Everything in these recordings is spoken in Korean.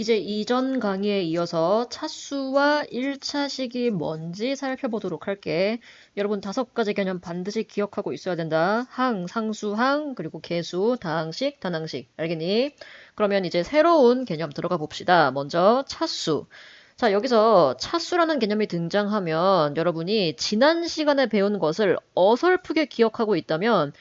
이제 이전 강의에 이어서 차수와 1차식이 뭔지 살펴보도록 할게. 여러분 다섯 가지 개념 반드시 기억하고 있어야 된다. 항, 상수, 항, 그리고 개수, 다항식, 단항식. 알겠니? 그러면 이제 새로운 개념 들어가 봅시다. 먼저 차수. 자, 여기서 차수라는 개념이 등장하면 여러분이 지난 시간에 배운 것을 어설프게 기억하고 있다면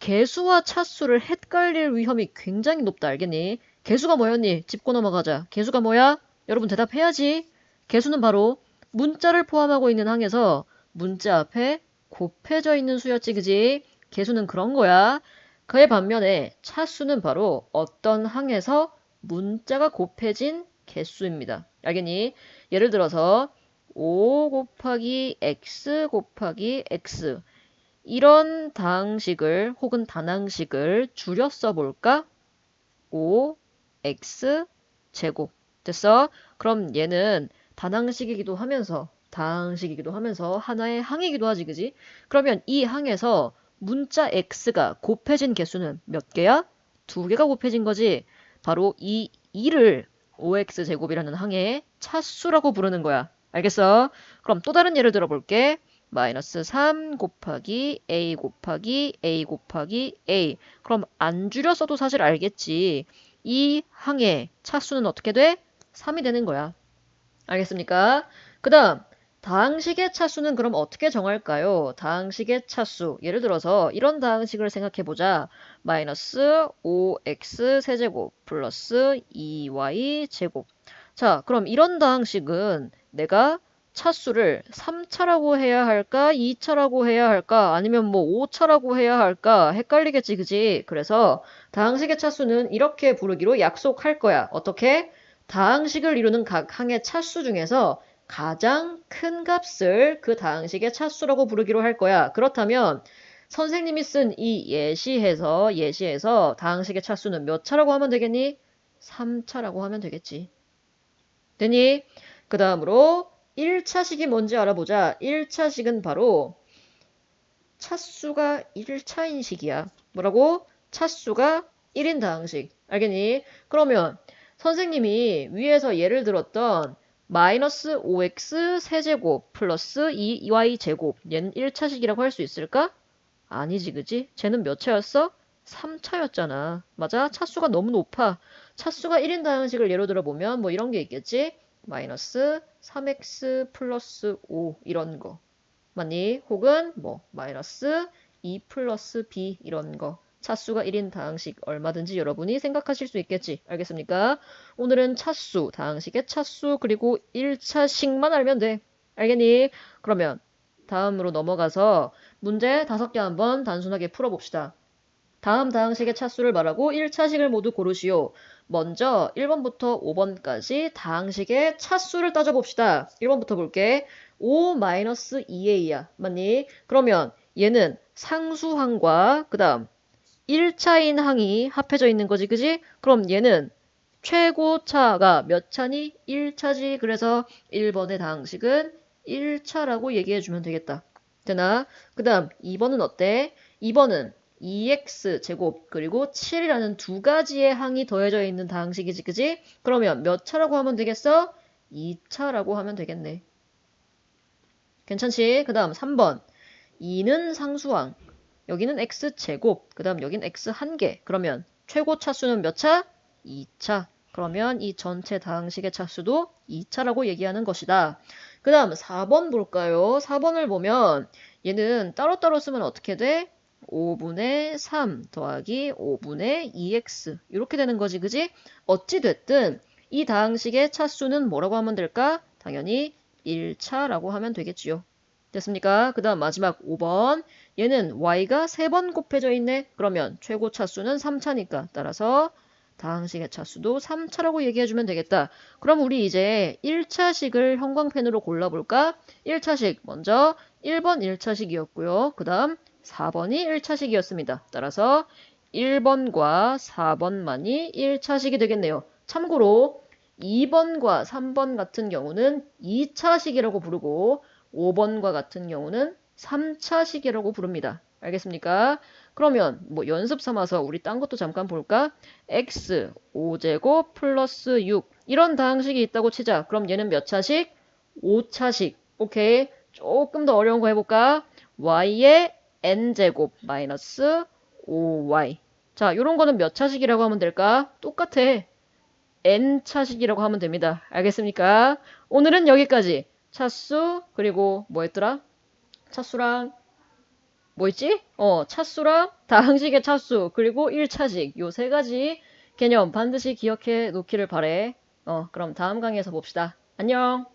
개수와 차수를 헷갈릴 위험이 굉장히 높다. 알겠니? 개수가 뭐였니? 짚고 넘어가자. 개수가 뭐야? 여러분 대답해야지. 개수는 바로 문자를 포함하고 있는 항에서 문자 앞에 곱해져 있는 수였지, 그지? 개수는 그런 거야. 그의 반면에 차수는 바로 어떤 항에서 문자가 곱해진 개수입니다. 알겠니? 예를 들어서 5 곱하기 x 곱하기 x 이런 다항식을 혹은 단항식을 줄여 써볼까? 5 x 제곱 됐어? 그럼 얘는 단항식이기도 하면서 다항식이기도 하면서 하나의 항이기도 하지 그지? 그러면 이 항에서 문자 x가 곱해진 개수는 몇 개야? 두 개가 곱해진 거지. 바로 이 2를 5x 제곱이라는 항의 차수라고 부르는 거야. 알겠어? 그럼 또 다른 예를 들어볼게. 마이너스 3 곱하기 a 곱하기 a 곱하기 a. 그럼 안 줄였어도 사실 알겠지. 이 항의 차수는 어떻게 돼? 3이 되는 거야. 알겠습니까? 그 다음 다항식의 차수는 그럼 어떻게 정할까요? 다항식의 차수. 예를 들어서 이런 다항식을 생각해보자. 마이너스 5x 세제곱 플러스 2y 제곱. 자, 그럼 이런 다항식은 내가 차수를 3차라고 해야 할까? 2차라고 해야 할까? 아니면 뭐 5차라고 해야 할까? 헷갈리겠지, 그지? 그래서 다항식의 차수는 이렇게 부르기로 약속할 거야. 어떻게? 다항식을 이루는 각 항의 차수 중에서 가장 큰 값을 그 다항식의 차수라고 부르기로 할 거야. 그렇다면 선생님이 쓴 이 예시에서 예시에서 다항식의 차수는 몇 차라고 하면 되겠니? 3차라고 하면 되겠지. 되니? 그 다음으로 1차식이 뭔지 알아보자. 1차식은 바로 차수가 1차인 식이야. 뭐라고? 차수가 1인 다항식. 알겠니? 그러면 선생님이 위에서 예를 들었던 마이너스 5x 세제곱 플러스 2y 제곱 얘는 1차식이라고 할 수 있을까? 아니지 그지? 쟤는 몇 차였어? 3차였잖아. 맞아? 차수가 너무 높아. 차수가 1인 다항식을 예로 들어보면 뭐 이런 게 있겠지? 마이너스 3x 플러스 5 이런 거 맞니? 혹은 뭐 마이너스 2 플러스 b 이런 거 차수가 1인 다항식 얼마든지 여러분이 생각하실 수 있겠지. 알겠습니까? 오늘은 차수, 다항식의 차수 그리고 1차식만 알면 돼. 알겠니? 그러면 다음으로 넘어가서 문제 다섯 개 한번 단순하게 풀어봅시다. 다음 다항식의 차수를 말하고 1차식을 모두 고르시오. 먼저 1번부터 5번까지 다항식의 차수를 따져봅시다. 1번부터 볼게. 5-2a야. 맞니? 그러면 얘는 상수항과 그 다음 1차인 항이 합해져 있는 거지. 그지? 그럼 얘는 최고차가 몇 차니? 1차지. 그래서 1번의 다항식은 1차라고 얘기해주면 되겠다. 되나? 그 다음 2번은 어때? 2번은 2x 제곱 그리고 7이라는 두 가지의 항이 더해져 있는 다항식이지 그지? 그러면 몇 차라고 하면 되겠어? 2차라고 하면 되겠네. 괜찮지? 그 다음 3번 2는 상수항 여기는 x 제곱 그 다음 여기는 x 한개 그러면 최고 차수는 몇 차? 2차 그러면 이 전체 다항식의 차수도 2차라고 얘기하는 것이다. 그 다음 4번 볼까요? 4번을 보면 얘는 따로따로 쓰면 어떻게 돼? 5분의 3 더하기 5분의 2x 이렇게 되는 거지 그지? 어찌 됐든 이 다항식의 차수는 뭐라고 하면 될까? 당연히 1차라고 하면 되겠지요. 됐습니까? 그 다음 마지막 5번 얘는 y가 3번 곱해져 있네. 그러면 최고 차수는 3차니까 따라서 다항식의 차수도 3차라고 얘기해주면 되겠다. 그럼 우리 이제 1차식을 형광펜으로 골라볼까? 1차식 먼저 1번 1차식이었고요. 그 다음 4번이 1차식이었습니다. 따라서 1번과 4번만이 1차식이 되겠네요. 참고로 2번과 3번 같은 경우는 2차식이라고 부르고 5번과 같은 경우는 3차식이라고 부릅니다. 알겠습니까? 그러면 뭐 연습 삼아서 우리 딴 것도 잠깐 볼까? x 5제곱 플러스 6 이런 다항식이 있다고 치자. 그럼 얘는 몇 차식? 5차식. 오케이. 조금 더 어려운 거 해볼까? y의 n제곱 마이너스 5y. 자, 이런 거는 몇 차식이라고 하면 될까? 똑같아. n차식이라고 하면 됩니다. 알겠습니까? 오늘은 여기까지. 차수, 그리고 뭐 했더라? 차수랑 뭐 있지? 어, 차수랑 다항식의 차수, 그리고 1차식. 요 세 가지 개념 반드시 기억해 놓기를 바래. 어, 그럼 다음 강의에서 봅시다. 안녕!